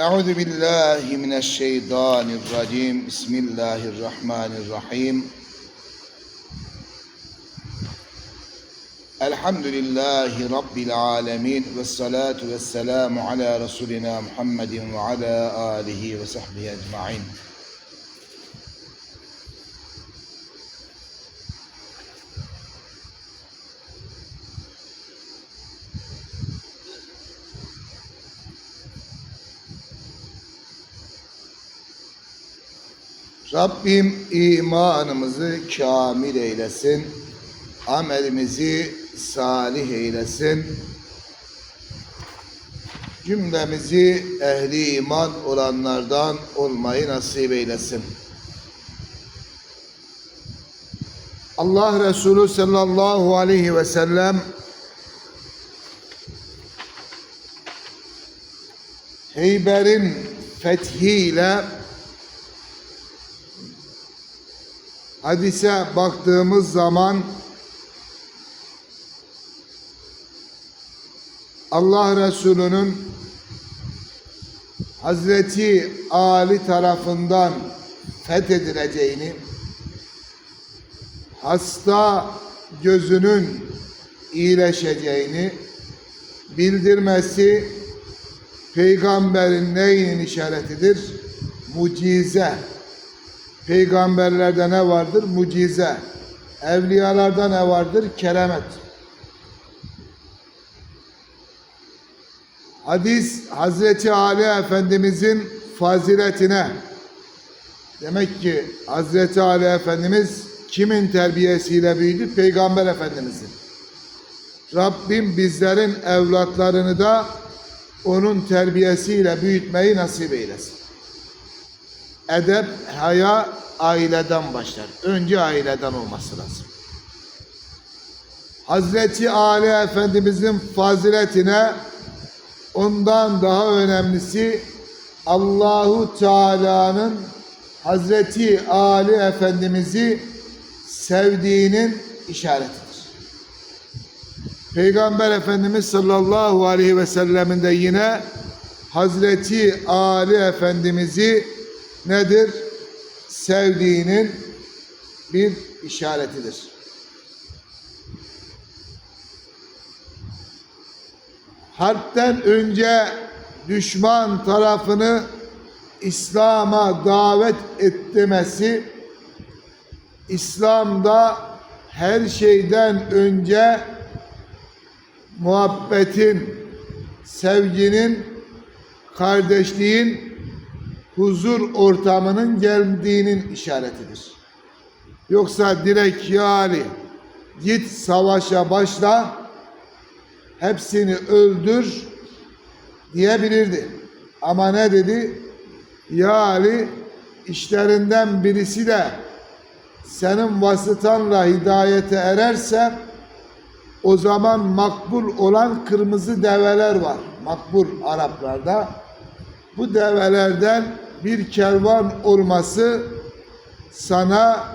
Euzu billahi mineşşeytanirracim. Bismillahirrahmanirrahim. Elhamdülillahi Rabbil alemin ve salatu ve selamu ala Resulina Muhammedin ve ala alihi ve sahbihi ecma'in. Rabbim imanımızı kamil eylesin. Amelimizi salih eylesin. Cümlemizi ehli iman olanlardan olmayı nasip eylesin. Allah Resulü sallallahu aleyhi ve sellem Heyber'in fethiyle hadise baktığımız zaman Allah Resulü'nün Hazreti Ali tarafından fethedileceğini, hasta gözünün iyileşeceğini bildirmesi peygamberin neyin işaretidir? Mucize. Peygamberlerde ne vardır? Mucize. Evliyalarda ne vardır? Keramet. Hadis Hazreti Ali Efendimizin faziletine demek ki Hazreti Ali Efendimiz kimin terbiyesiyle büyüdü? Peygamber Efendimizin. Rabbim bizlerin evlatlarını da onun terbiyesiyle büyütmeyi nasip eylesin. Edep, haya aileden başlar. Önce aileden olması lazım. Hazreti Ali Efendimizin faziletine ondan daha önemlisi Allahu Teala'nın Hazreti Ali Efendimiz'i sevdiğinin işaretidir. Peygamber Efendimiz sallallahu aleyhi ve sellemin de yine Hazreti Ali Efendimiz'i nedir? Sevdiğinin bir işaretidir. Harpten önce düşman tarafını İslam'a davet etmesi, İslam'da her şeyden önce muhabbetin, sevginin, kardeşliğin, huzur ortamının geldiğinin işaretidir. Yoksa direkt ya git savaşa başla hepsini öldür diyebilirdi. Ama ne dedi? Ya Ali işlerinden birisi de senin vasıtanla hidayete ererse o zaman makbul olan kırmızı develer var. Makbul Araplarda. Bu develerden bir kervan olması sana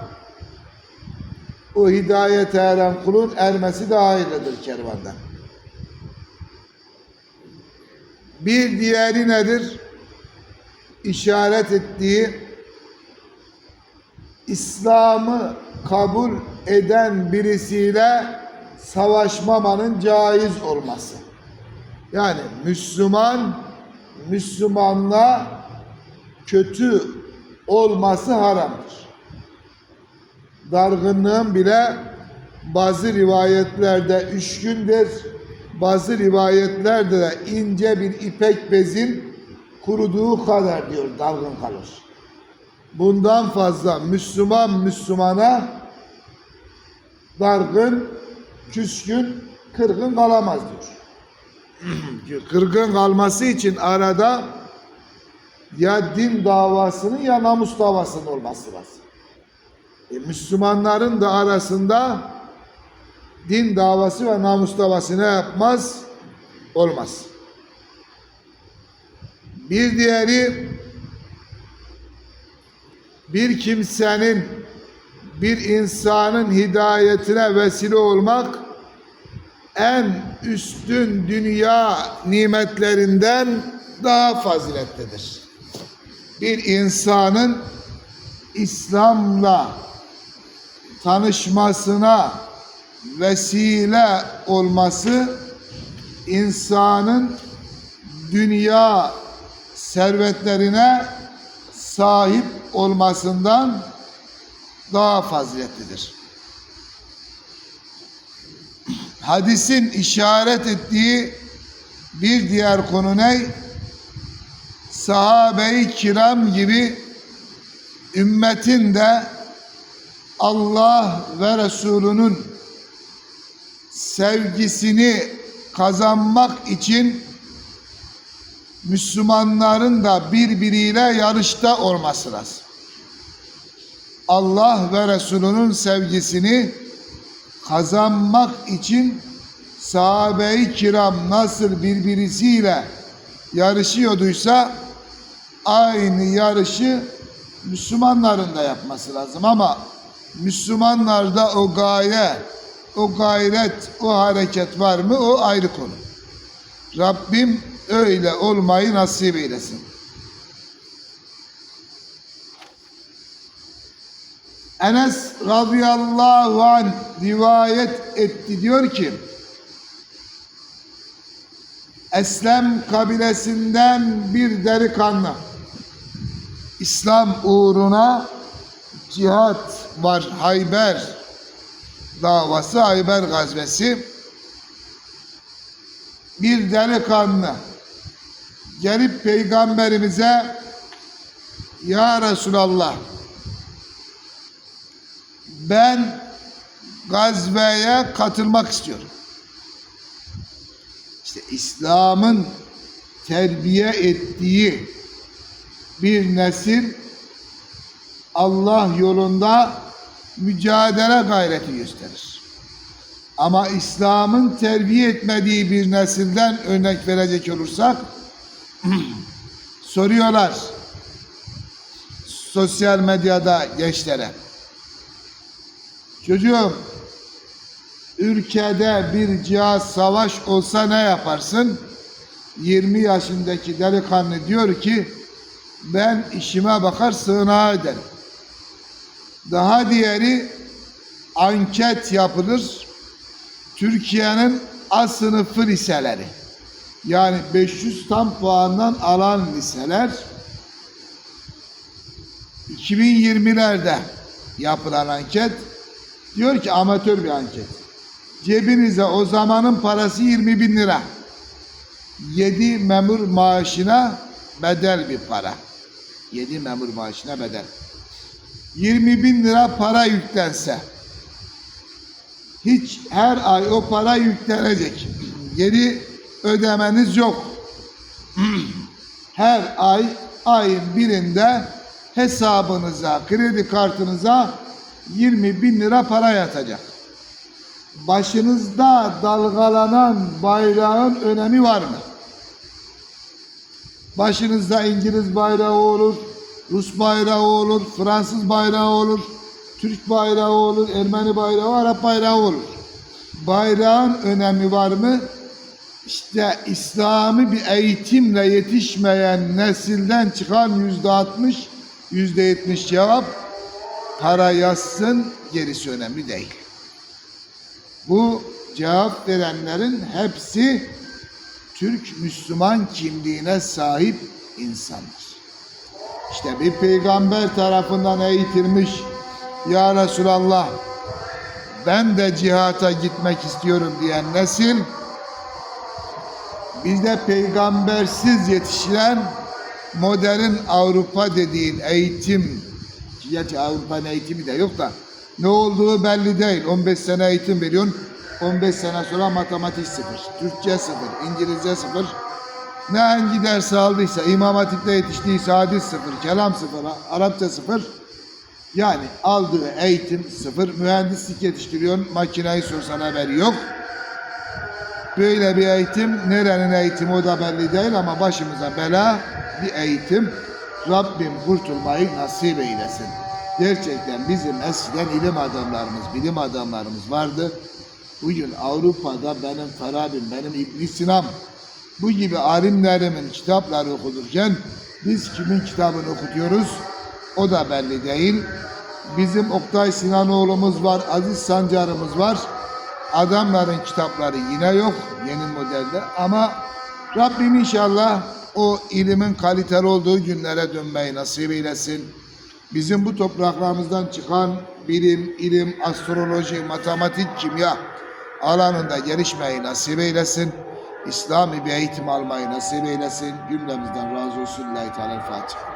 o hidayete eren kulun ermesi daha hayırlıdır kervandan. Bir diğeri nedir? İşaret ettiği İslam'ı kabul eden birisiyle savaşmamanın caiz olması. Yani Müslüman Müslümanla kötü olması haramdır. Dargınlığın bile bazı rivayetlerde üç gündür, bazı rivayetlerde de ince bir ipek bezin kuruduğu kadar diyor dargın kalır. Bundan fazla Müslüman Müslümana dargın, küskün, kırgın kalamaz diyor. Kırgın kalması için arada ya din davasının ya namus davasının olması lazım. E, Müslümanların da arasında din davası ve namus davası ne yapmaz? Olmaz. Bir diğeri bir kimsenin bir insanın hidayetine vesile olmak en üstün dünya nimetlerinden daha faziletlidir. Bir insanın İslam'la tanışmasına vesile olması insanın dünya servetlerine sahip olmasından daha faziletlidir. Hadisin işaret ettiği bir diğer konu ne? Sahabe-i kiram gibi ümmetin de Allah ve Resulünün sevgisini kazanmak için Müslümanların da birbiriyle yarışta olması lazım. Allah ve Resulünün sevgisini kazanmak için sahabe-i kiram nasıl birbirisiyle yarışıyorduysa aynı yarışı Müslümanların da yapması lazım ama Müslümanlarda o gaye, o gayret, o hareket var mı o ayrı konu. Rabbim öyle olmayı nasip eylesin. Enes radıyallahu anh rivayet etti. Diyor ki Eslem kabilesinden bir delikanlı İslam uğruna cihat var. Hayber davası Hayber gazvesi. Bir delikanlı gelip peygamberimize ya Resulallah ben gazveye katılmak istiyorum. İşte İslam'ın terbiye ettiği bir nesil Allah yolunda mücadele gayreti gösterir. Ama İslam'ın terbiye etmediği bir nesilden örnek verecek olursak soruyorlar sosyal medyada gençlere. Çocuğum ülkede bir cihaz savaş olsa ne yaparsın? 20 yaşındaki delikanlı diyor ki ben işime bakar sığınağa ederim. Daha diğeri anket yapılır. Türkiye'nin A sınıfı liseleri. Yani 500 tam puandan alan liseler 2020'lerde yapılan anket diyor ki amatör bir anket. Cebinize o zamanın parası 20 bin lira. 7 memur maaşına bedel bir para. 7 memur maaşına bedel. 20 bin lira para yüklense hiç her ay o para yüklenecek. Geri ödemeniz yok. her ay ayın birinde hesabınıza, kredi kartınıza 20 bin lira para yatacak. Başınızda dalgalanan bayrağın önemi var mı? Başınızda İngiliz bayrağı olur, Rus bayrağı olur, Fransız bayrağı olur, Türk bayrağı olur, Ermeni bayrağı, Arap bayrağı olur. Bayrağın önemi var mı? İşte İslami bir eğitimle yetişmeyen nesilden çıkan yüzde altmış, yüzde yetmiş cevap para yazsın gerisi önemli değil. Bu cevap verenlerin hepsi Türk Müslüman kimliğine sahip insanlar. İşte bir peygamber tarafından eğitilmiş Ya Resulallah ben de cihata gitmek istiyorum diyen nesil bizde peygambersiz yetişilen modern Avrupa dediğin eğitim Gerçi Avrupa'nın eğitimi de yok da ne olduğu belli değil. 15 sene eğitim veriyorsun. 15 sene sonra matematik sıfır, Türkçe sıfır, İngilizce sıfır. Ne hangi ders aldıysa, İmam Hatip'te yetiştiyse hadis sıfır, kelam sıfır, Arapça sıfır. Yani aldığı eğitim sıfır. Mühendislik yetiştiriyorsun, makinayı sorsan haberi yok. Böyle bir eğitim, nerenin eğitimi o da belli değil ama başımıza bela bir eğitim. Rabbim kurtulmayı nasip eylesin. Gerçekten bizim eskiden ilim adamlarımız, bilim adamlarımız vardı. Bugün Avrupa'da benim Farabim, benim İbn Sinam bu gibi alimlerimin kitapları okunurken biz kimin kitabını okutuyoruz o da belli değil. Bizim Oktay Sinanoğlu'muz var, Aziz Sancar'ımız var. Adamların kitapları yine yok yeni modelde ama Rabbim inşallah o ilimin kaliteli olduğu günlere dönmeyi nasip eylesin. Bizim bu topraklarımızdan çıkan bilim, ilim, astroloji, matematik, kimya alanında gelişmeyi nasip eylesin. İslami bir eğitim almayı nasip eylesin. Cümlemizden razı olsun. Lillahi Teala Fatiha.